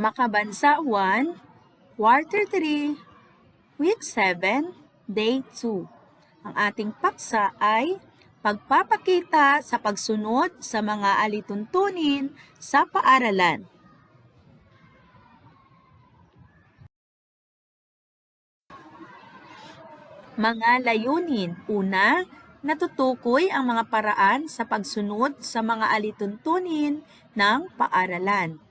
Makabansa 1, Quarter 3, Week 7, Day 2. Ang ating paksa ay pagpapakita sa pagsunod sa mga alituntunin sa paaralan. Mga layunin. Una, natutukoy ang mga paraan sa pagsunod sa mga alituntunin ng paaralan.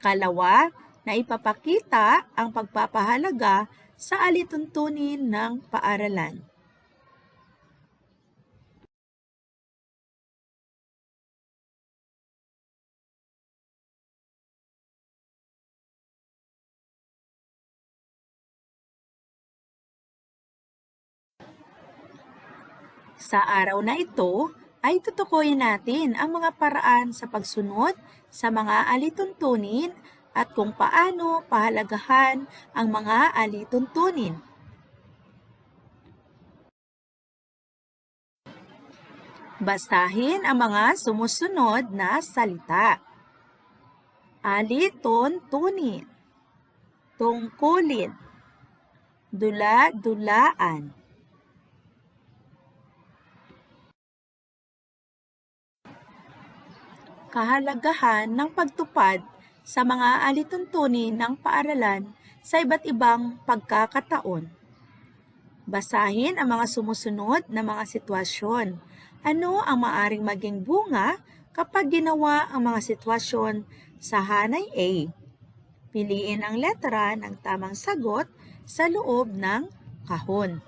Kalawa, na ipapakita ang pagpapahalaga sa alituntunin ng paaralan. Sa araw na ito ay tutukuyin natin ang mga paraan sa pagsunod sa mga alituntunin at kung paano pahalagahan ang mga alituntunin. Basahin ang mga sumusunod na salita. Alituntunin Tungkulin Dula-dulaan kahalagahan ng pagtupad sa mga alituntunin ng paaralan sa iba't ibang pagkakataon. Basahin ang mga sumusunod na mga sitwasyon. Ano ang maaring maging bunga kapag ginawa ang mga sitwasyon sa hanay A? Piliin ang letra ng tamang sagot sa loob ng kahon.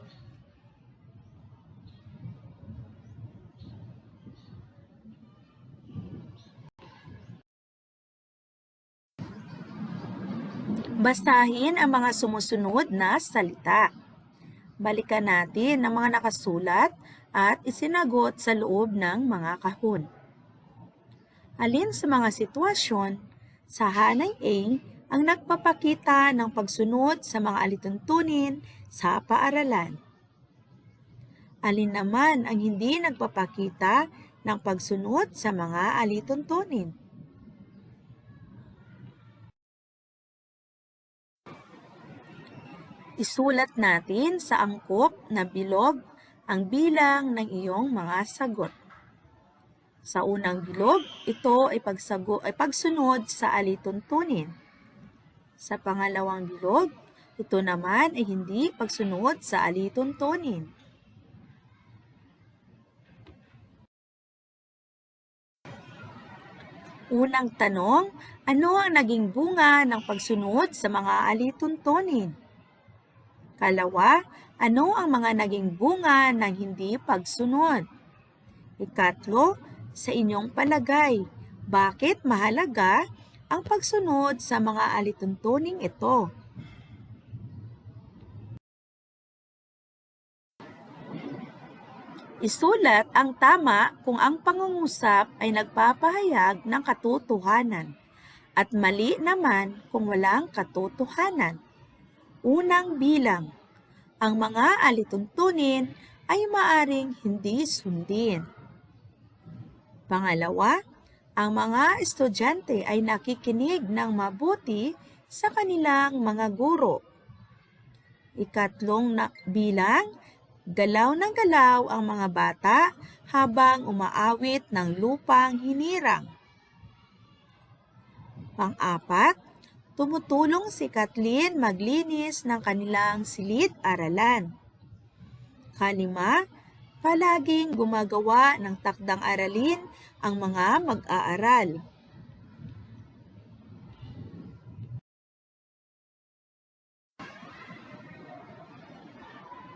Basahin ang mga sumusunod na salita. Balikan natin ang mga nakasulat at isinagot sa loob ng mga kahon. Alin sa mga sitwasyon sa hanay A ang nagpapakita ng pagsunod sa mga alituntunin sa paaralan? Alin naman ang hindi nagpapakita ng pagsunod sa mga alituntunin? Isulat natin sa angkop na bilog ang bilang ng iyong mga sagot. Sa unang bilog, ito ay, pagsago, ay pagsunod sa alituntunin. Sa pangalawang bilog, ito naman ay hindi pagsunod sa alituntunin. Unang tanong, ano ang naging bunga ng pagsunod sa mga alituntunin? Kalawa, ano ang mga naging bunga ng hindi pagsunod? Ikatlo, sa inyong palagay, bakit mahalaga ang pagsunod sa mga alituntuning ito? Isulat ang tama kung ang pangungusap ay nagpapahayag ng katotohanan at mali naman kung walang katotohanan. Unang bilang, ang mga alituntunin ay maaring hindi sundin. Pangalawa, ang mga estudyante ay nakikinig ng mabuti sa kanilang mga guro. Ikatlong na bilang, galaw ng galaw ang mga bata habang umaawit ng lupang hinirang. Pang-apat, tumutulong si Kathleen maglinis ng kanilang silid-aralan. Kalima, palaging gumagawa ng takdang aralin ang mga mag-aaral.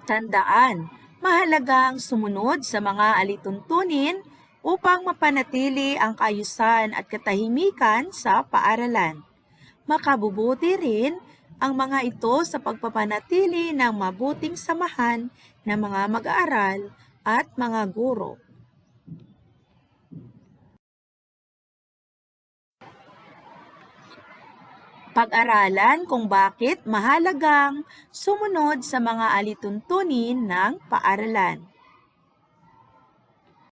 Tandaan, mahalagang sumunod sa mga alituntunin upang mapanatili ang kaayusan at katahimikan sa paaralan. Makabubuti rin ang mga ito sa pagpapanatili ng mabuting samahan ng mga mag-aaral at mga guro. Pag-aralan kung bakit mahalagang sumunod sa mga alituntunin ng paaralan.